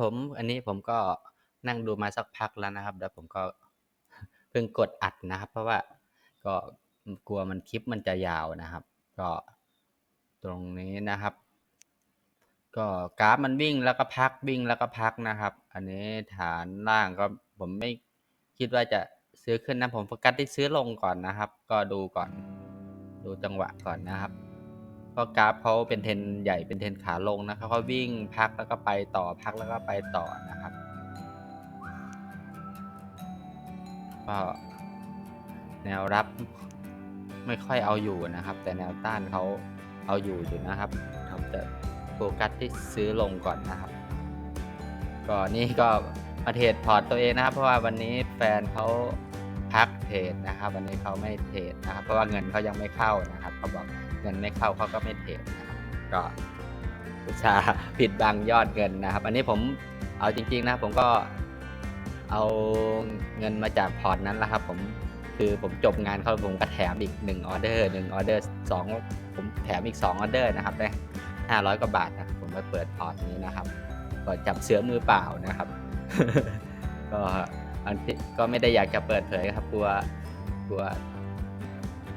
ผมอันนี้ผมก็นั่งดูมาสักพักแล้วนะครับ แล้วผมก็เพิ่งกดอัดนะครับ เพราะว่าก็กลัวมันคลิปมันจะยาวนะครับ ก็ตรงนี้นะครับ ก็กราฟมันวิ่งแล้วก็พักวิ่งแล้วก็พักนะครับ อันนี้ฐานล่างก็ผมไม่คิดว่าจะซื้อขึ้นนะผมโฟกัสที่ซื้อลงก่อนนะครับ ก็ดูก่อน ดูจังหวะก่อนนะครับ เพราะกราฟเขาเป็นเทรนใหญ่เป็นเทรนขาลงนะครับเขาวิ่งพักแล้วก็ไปต่อพักแล้วก็ไปต่อนะครับก็แนวรับไม่ค่อยเอาอยู่นะครับ แต่แนวต้านเขาเอาอยู่อยู่นะครับผมจะโฟกัสที่ซื้อลงก่อนนะครับก็นี่ก็มาเทรดพอร์ตตัวเองนะครับ เพราะว่าวันนี้แฟนเขาพักเทรดนะครับ วันนี้เขาไม่เทรดนะครับ เพราะว่าเงินเขายังไม่เข้านะครับเขาบอก เงินไม่เข้าเขาก็ไม่เทรดนะครับก็อุตส่าห์ปิดบังยอดเงินนะครับ อันนี้ผมเอาจริง ๆ นะผมก็เอาเงินมาจากพอร์ตนั้นแหละครับ ผมคือผมจบงานเขาผมก็แถมอีก1ออเดอร์1ออเดอร์2ผมแถมอีก2ออเดอร์นะครับได้500กว่าบาทนะผมไปเปิดพอร์ตนี้นะครับ ก็จับเสือมือเปล่านะครับ ก็อันที่ก็ไม่ได้อยากจะเปิดเผยครับกลัวกลัว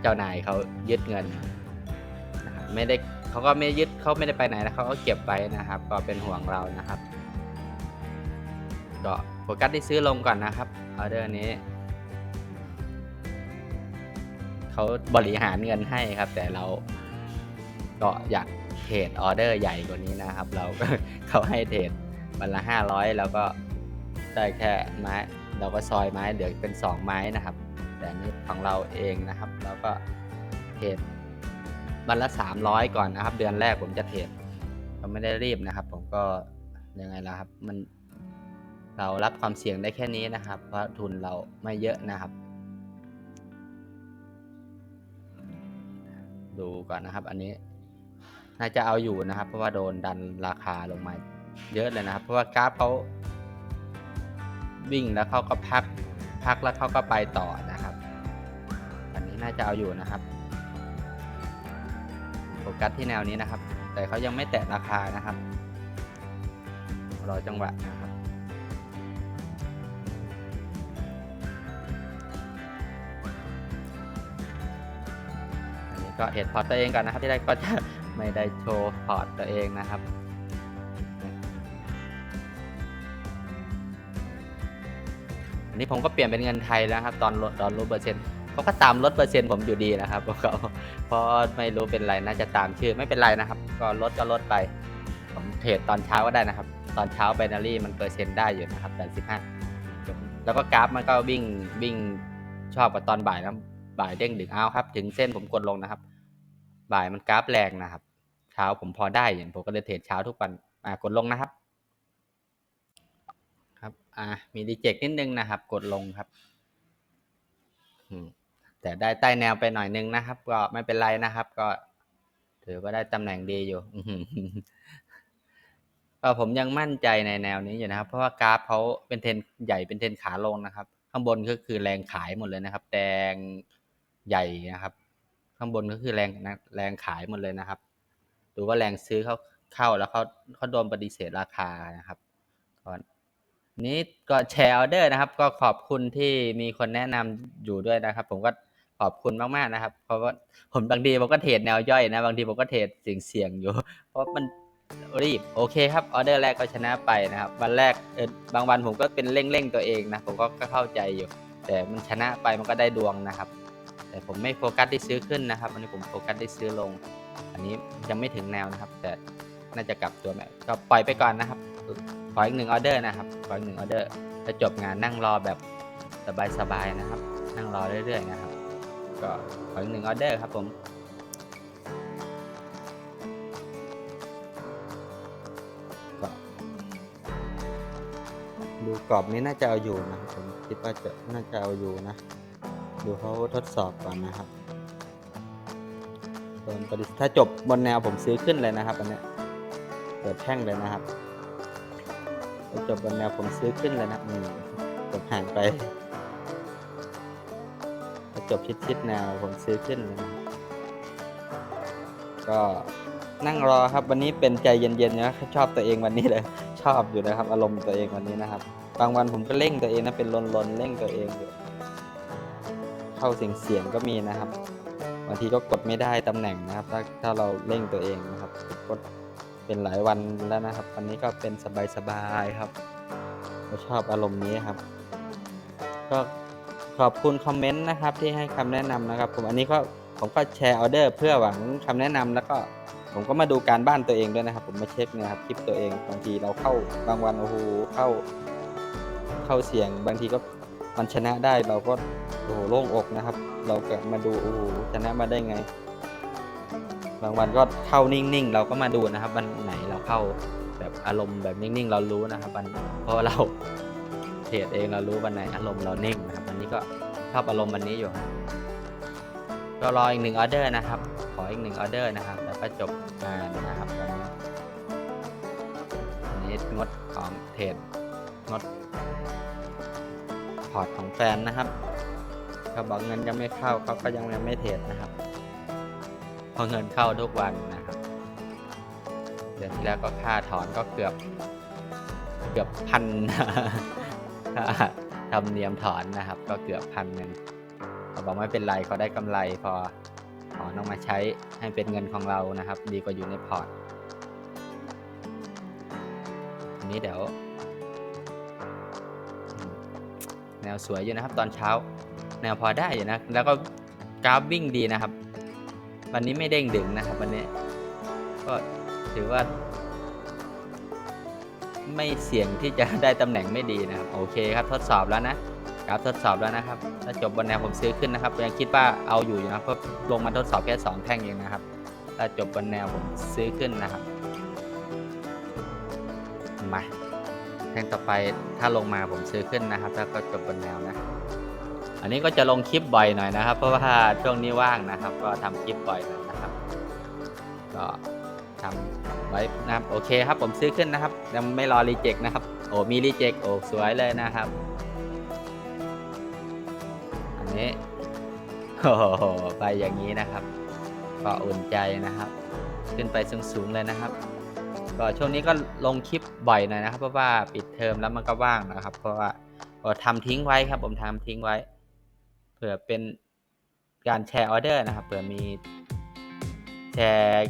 เจ้านายเขายึดเงิน ไม่ได้เขาก็ไม่ยึดเขาไม่ได้ไปไหนนะเขาก็เก็บไว้นะครับ ก็เป็นห่วงเรานะครับก็โฟกัสที่ซื้อลงก่อนนะครับออเดอร์นี้เขาบริหารเงินให้ครับ แต่เราก็อยากเทรดออเดอร์ใหญ่กว่านี้นะครับ เราก็เขาให้เทรดวันละห้าร้อยแล้วก็ได้แค่ไม้ เราก็ซอยไม้เหลือเป็นสองไม้นะครับ แต่นนี้ของเราเองนะครับ เราก็เทรด วันละสามร้อยก่อนนะครับ เดือนแรกผมจะเทรดก็ไม่ได้รีบนะครับ ผมก็ยังไงล่ะครับมันเรารับความเสี่ยงได้แค่นี้นะครับ เพราะทุนเราไม่เยอะนะครับ ดูก่อนนะครับ อันนี้น่าจะเอาอยู่นะครับ เพราะว่าโดนดันราคาลงมาเยอะเลยนะครับ เพราะว่ากราฟเขาวิ่งแล้วเขาก็พัก พักแล้วเขาก็ไปต่อนะครับ อันนี้น่าจะเอาอยู่นะครับ กัสที่แนวนี้นะครับ แต่เขายังไม่แตะราคานะครับ รอจังหวะนะครับ อันนี้ก็เห็ดพอร์ตตัวเองก่อนนะครับ ที่แรกก็จะไม่ได้โชว์พอร์ตตัวเองนะครับอันนี้ผมก็เปลี่ยนเป็นเงินไทยแล้วครับ ตอนลดตอนลดเปอร์เซ็นต์ เขาก็ตามลดเปอร์เซ็นต์ผมอยู่ดีนะครับเพราะเขาเพราะไม่รู้เป็นไรน่าจะตามชื่อไม่เป็นไรนะครับ ก็ลดก็ลดไป ผมเทรดตอนเช้าก็ได้นะครับ ตอนเช้าไบนารี่มันเปอร์เซ็นต์ได้อยู่นะครับแต่สิบห้าแล้วก็กราฟมันก็วิ่งวิ่งชอบกับตอนบ่ายนะบ่ายเด้งดึงเอาครับ ถึงเส้นผมกดลงนะครับ บ่ายมันกราฟแรงนะครับเช้าผมพอได้อย่างผมก็เลยเทรดเช้าทุกวันอ่ากดลงนะครับ ครับ อ่ามีดีเจกนิดนึงนะครับ กดลงครับ อืม แต่ได้ใต้แนวไปหน่อยนึงนะครับ ก็ไม่เป็นไรนะครับ ก็ ถือว่าได้ตำแหน่งดีอยู่ก็ผมยังมั่นใจในแนวนี้อยู่นะครับ เพราะว่ากราฟเขาเป็นเทนใหญ่เป็นเทนขาลงนะครับ ข้างบนก็คือแรงขายหมดเลยนะครับแดงใหญ่นะครับ ข้างบนก็คือแรงแรงขายหมดเลยนะครับดูว่าแรงซื้อเขาเข้าแล้วเขาเขาโดนปฏิเสธราคานะครับก่อนนี้ก็แชร์ออเดอร์นะครับ ก็ขอบคุณที่มีคนแนะนำอยู่ด้วยนะครับ ผมก็ ขอบคุณมากๆนะครับ เพราะว่าผมบางทีผมก็เทรดแนวย่อยนะ บางทีผมก็เทรดเสี่ยงๆอยู่ เพราะมันรีบโอเคครับออเดอร์แรกก็ชนะไปนะครับ วันแรกเออบางวันผมก็เป็นเร่งๆตัวเองนะ ผมก็เข้าใจอยู่ แต่มันชนะไปมันก็ได้ดวงนะครับ แต่ผมไม่โฟกัสที่ซื้อขึ้นนะครับอันนี้ผมโฟกัสที่ซื้อลง อันนี้ยังไม่ถึงแนวนะครับ แต่น่าจะกลับตัวแบบก็ปล่อยไปก่อนนะครับขออีกหนึ่งออเดอร์นะครับขออีกหนึ่งออเดอร์จะจบงานนั่งรอแบบสบายๆนะครับ นั่งรอเรื่อยๆนะครับ ก็ขออีกหนึ่งออเดอร์ครับผมดูกรอบนี้น่าจะเอาอยู่นะครับผมคิดว่าจะน่าจะเอาอยู่นะ ดูเขาทดสอบก่อนนะครับโดนปฏิถ้าจบบนแนวผมซื้อขึ้นเลยนะครับอันนี้เปิดแท่งเลยนะครับถ้าจบบนแนวผมซื้อขึ้นเลยนะอืมจบห่างไป จบชิดๆแนวผมซื้อขึ้นเลยนะก็นั่งรอครับวันนี้เป็นใจเย็นๆนะชอบตัวเองวันนี้เลยชอบอยู่นะครับ อารมณ์ตัวเองวันนี้นะครับบางวันผมก็เร่งตัวเองนะเป็นลนลนๆเร่งตัวเองอยู่เข้าเสียงเสียงๆก็มีนะครับบางทีก็กดไม่ได้ตำแหน่งนะครับ ถ้าถ้าเราเร่งตัวเองนะครับกดเป็นหลายวันแล้วนะครับ วันนี้ก็เป็นสบายๆครับก็ชอบอารมณ์นี้ครับ ก็ ขอบคุณคอมเมนต์นะครับที่ให้คำแนะนำนะครับ ผมอันนี้ก็ผมก็แชร์ออเดอร์เพื่อหวังคำแนะนำแล้วก็ผมก็มาดูการบ้านตัวเองด้วยนะครับ ผมมาเช็คนะครับคลิปตัวเองบางทีเราเข้าบางวันโอ้โหเข้า เข้าเสียงบางทีก็มันชนะได้เราก็โอ้โหโล่งอกนะครับ เราเกิดมาดูโอ้โหชนะมาได้ไง บางวันก็เข้านิ่งๆ เราก็มาดูนะครับวันไหนเราเข้าแบบอารมณ์แบบนิ่งๆ เรารู้นะครับวันเพราะเราเทรดเองเรารู้วันไหนอารมณ์เรานิ่ง นี้ก็ชอบอารมณ์วันนี้อยู่ก็รออีกหนึ่งออเดอร์นะครับ ขออีกหนึ่งออเดอร์นะครับ แล้วก็จบงานนะครับวันนี้อันนี้งดของเทรดงดพอร์ตของแฟนนะครับเขาบอกเงินยังไม่เข้าเขาก็ยังไม่เทรดนะครับ พอเงินเข้าทุกวันนะครับ เดือนที่แล้วก็ค่าถอนก็เกือบ เกือบพันค่า ธรรมเนียมถอนนะครับ ก็เกือบพันหนึ่งเขาบอกไม่เป็นไรเขาได้กำไรพอถอนออกมาใช้ให้เป็นเงินของเรานะครับ ดีกว่าอยู่ในพอร์ตอันนี้เดี๋ยว แนวสวยอยู่นะครับตอนเช้า แนวพอได้อยู่นะ แล้วก็กราฟวิ่งดีนะครับ วันนี้ไม่เด้งดึงนะครับ วันนี้ ก็ถือว่า ไม่เสี่ยงที่จะได้ตำแหน่งไม่ดีนะครับโอเคครับทดสอบแล้วนะกราฟทดสอบแล้วนะครับถ้าจบบนแนวผมซื้อขึ้นนะครับยังคิดว่าเอาอยู่อยู่นะเพราะลงมาทดสอบแค่สองแท่งเองนะครับถ้าจบบนแนวผมซื้อขึ้นนะครับมาแท่งต่อไปถ้าลงมาผมซื้อขึ้นนะครับถ้าก็จบบนแนวนะอันนี้ก็จะลงคลิปบ่อยหน่อยนะครับ เพราะว่าช่วงนี้ว่างนะครับ ก็ทำคลิปบ่อยหน่อยนะครับ ก็ทำ ไว้นะครับโอเคครับผมซื้อขึ้นนะครับยังไม่รอรีเจ็คนะครับโอ้มีรีเจ็คโอ้สวยเลยนะครับ อันนี้โอ้โหไปอย่างนี้นะครับก็อุ่นใจนะครับ ขึ้นไปสูงๆเลยนะครับ ก็ช่วงนี้ก็ลงคลิปบ่อยหน่อยนะครับ เพราะว่าปิดเทอมแล้วมันก็ว่างนะครับ เพราะว่าก็ทำทิ้งไว้ครับ ผมทำทิ้งไว้ เผื่อเป็นการแชร์ออเดอร์นะครับเผื่อมีแชร์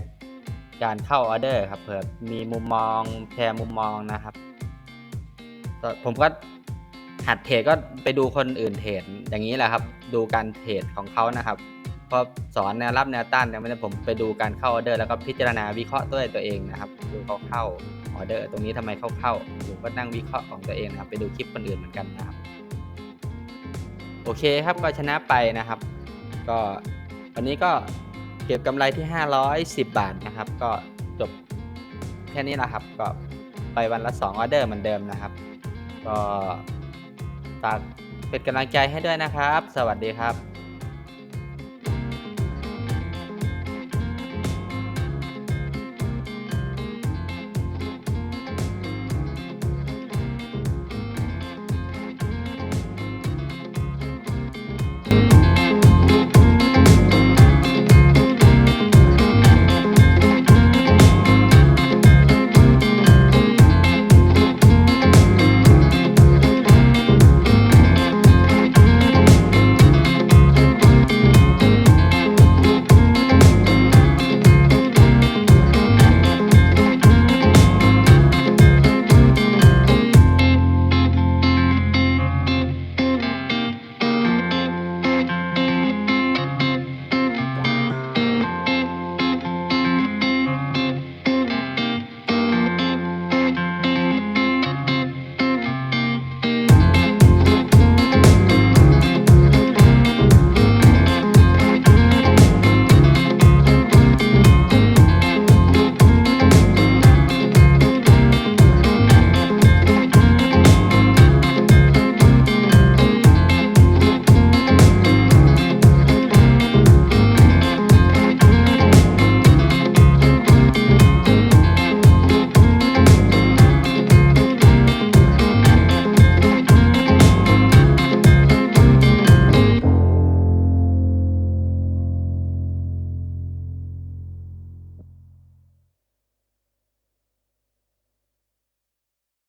การเข้าออเดอร์ครับเผื่อมีมุมมองแชร์มุมมองนะครับผมก็หัดเทรดก็ไปดูคนอื่นเทรดอย่างนี้แหละครับ ดูการเทรดของเขานะครับพอสอนแนวรับแนวต้านเนี่ยมันจะผมไปดูการเข้าออเดอร์แล้วก็พิจารณาวิเคราะห์ด้วยตัวเองนะครับดูเขาเข้าออเดอร์ตรงนี้ทำไมเขาเข้าผมก็นั่งวิเคราะห์ของตัวเองนะครับไปดูคลิปคนอื่นเหมือนกันนะครับ โอเคครับก็ชนะไปนะครับ ก็วันนี้ก็ ก็บกำไรที่ 510 บาทนะครับ ก็จบแค่นี้แหละครับก็ไปวันละ 2 ออเดอร์เหมือนเดิมนะครับ ก็ฝากเป็นกำลังใจให้ด้วยนะครับ สวัสดีครับ